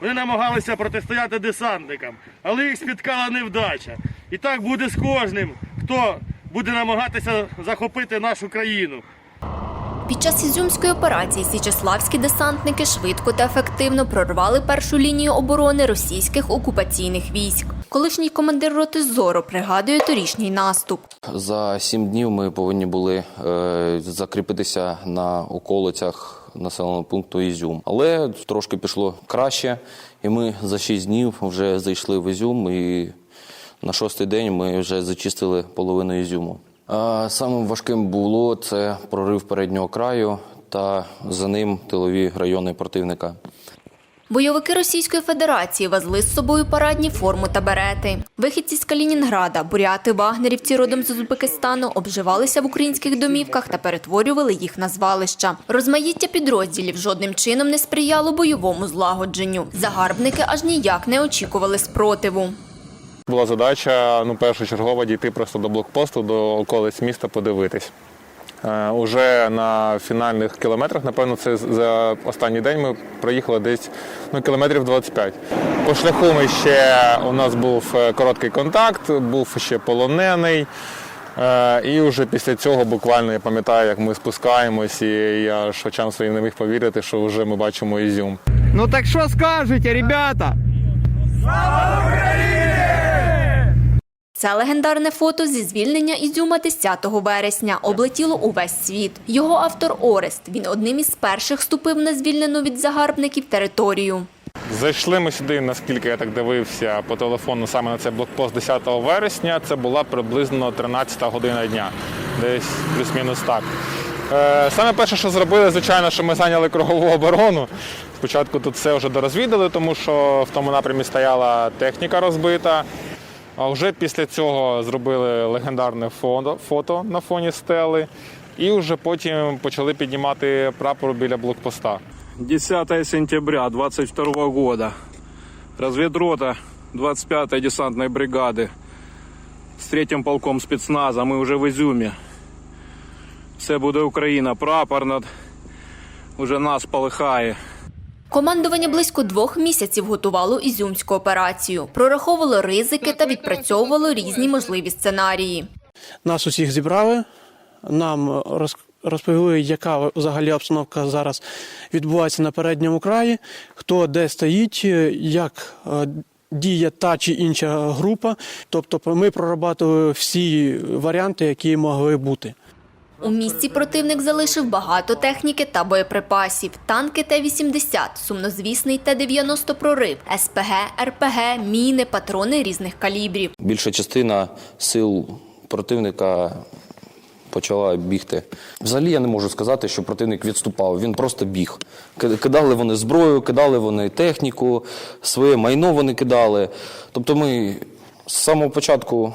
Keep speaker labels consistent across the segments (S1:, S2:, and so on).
S1: Вони намагалися протистояти десантникам, але їх спіткала невдача. І так буде з кожним, хто буде намагатися захопити нашу країну.
S2: Під час ізюмської операції січеславські десантники швидко та ефективно прорвали першу лінію оборони російських окупаційних військ. Колишній командир роти Зоро пригадує торішній наступ.
S3: За сім днів ми повинні були е, закріпитися на околицях населеного пункту Ізюм. Але трошки пішло краще, і ми за шість днів вже зайшли в Ізюм, і на шостий день ми вже зачистили половину Ізюму. Самим важким було це прорив переднього краю та за ним тилові райони противника.
S2: Бойовики Російської Федерації везли з собою парадні форму та берети. Вихідці з Калінінграда, буряти, вагнерівці родом з Узбекистану обживалися в українських домівках та перетворювали їх на звалища. Розмаїття підрозділів жодним чином не сприяло бойовому злагодженню. Загарбники аж ніяк не очікували спротиву.
S4: Була задача ну, першочергова дійти просто до блокпосту, до околиць міста подивитись. Е, уже на фінальних кілометрах, напевно, це за останній день ми проїхали десь ну, кілометрів 25. По шляху ми ще у нас був е, короткий контакт, був ще полонений. Е, І вже після цього буквально я пам'ятаю, як ми спускаємось, і я ж очам своїм не міг повірити, що вже ми бачимо Ізюм.
S5: Ну так що скажете, ребята?
S2: Це легендарне фото зі звільнення Ізюма 10 вересня облетіло увесь світ. Його автор Орест. Він одним із перших ступив на звільнену від загарбників територію.
S4: Зайшли ми сюди, наскільки я так дивився по телефону, саме на цей блокпост 10 вересня. Це була приблизно 13 година дня, десь плюс-мінус так. Е, Саме перше, що зробили, звичайно, що ми зайняли кругову оборону. Спочатку тут все вже дорозвідали, тому що в тому напрямі стояла техніка розбита. А вже після цього зробили легендарне фото, фото на фоні стели. І вже потім почали піднімати прапор біля блокпоста.
S6: 10 сентября 22 года. Разведрота 25-й десантной бригады с третьим полком спецназа. Мы уже в Изюме. Все буде Україна. Прапор над уже нас полихає.
S2: Командування близько двох місяців готувало ізюмську операцію, прораховувало ризики та відпрацьовувало різні можливі сценарії.
S7: Нас усіх зібрали, нам роз- розповіли, яка взагалі обстановка зараз відбувається на передньому краї, хто де стоїть, як е, діє та чи інша група. Тобто ми прорабатували всі варіанти, які могли бути.
S2: У місті противник залишив багато техніки та боєприпасів: танки Т-80, сумнозвісний Т-90 прорив, СПГ, РПГ, міни, патрони різних калібрів.
S3: Більша частина сил противника почала бігти. Взагалі я не можу сказати, що противник відступав. Він просто біг. Кидали вони зброю, кидали вони техніку, своє майно вони кидали. Тобто ми з самого початку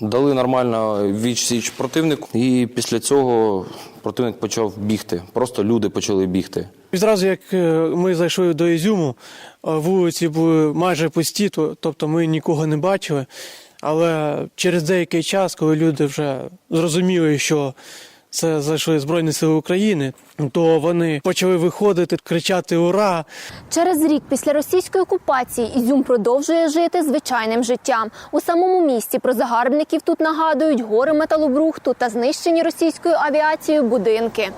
S3: дали нормально відсіч противнику, і після цього противник почав бігти. Просто люди почали бігти.
S7: Відразу як е, ми зайшли до Ізюму, е, вулиці були майже пусті, то- тобто ми нікого не бачили. Але через деякий час, коли люди вже зрозуміли, що це зайшли Збройні Сили України, то вони почали виходити, кричати Ура!
S8: Через рік після російської окупації Ізюм продовжує жити звичайним життям. У самому місті про загарбників тут нагадують гори металобрухту та знищені російською авіацією будинки.